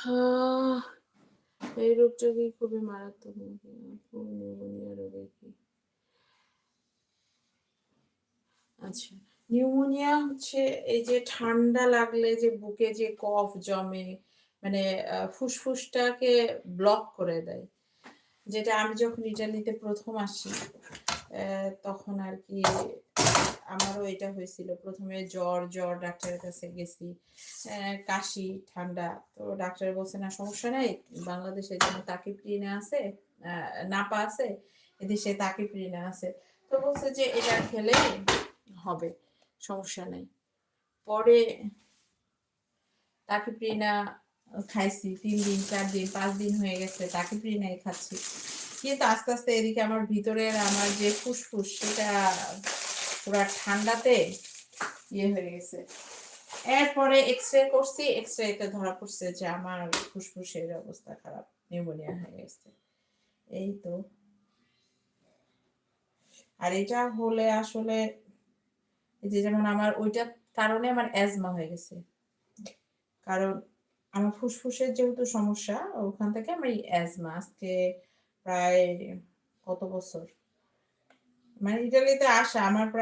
আহ এই রোগটা কি খুবই মারাত্মক নিউমোনিয়া রোগের কি? আচ্ছা। নিউমোনিয়া হচ্ছে এই যে ঠান্ডা লাগলে যে বুকে যে কফ জমে, মানে ফুসফুসটাকে ব্লক করে দেয়। যেটা আমি যখন ইটালিতে প্রথম আসি, তখন আরকি আমারও এটা হয়েছিল। ১ম এ জ্বর, জ্বর ডাক্তারের কাছে গেছি। কাশি, ঠান্ডা। তো ডাক্তার বলছে, "না সমস্যা নাই। বাংলাদেশে যেমন তাকিপ্রিনা আছে, নাপা আছে, এদেশে তাকিপ্রিনা আছে।" তো বলছে যে, "এটা খেলে হবে, সমস্যা নাই।" পরে তাকিপ্রিনা আ খাইছি তিন দিন, চার দিন, পাঁচ দিন হয়ে গেছে তাকিপ্রিনাই খাচ্ছি। কিন্তু আস্তে, আস্তে এদিকে আমার ভিতরের আমার যে ফুসফুস সেটা পুরা ঠান্ডাতে ইয়ে হয়ে গেছে। এরপরে এক্স-রে করছি। এক্স-রেতে ধরা পড়ছে যে আমার ফুসফুসের অবস্থা খারাপ। নিউমোনিয়া হয়ে গেছে। এই তো। আর এটা হলে আসলে যে যেমন আমার ওইটার কারণে আমার অ্যাজমা হয়ে গেছে। কারণ আমার ফুসফুসের যেহেতু সমস্যা, ওখান থেকে আমার এই অ্যাজমা। আজকে প্রায় কত বছর? মানে ইটালিতে আসা আমার প্রায়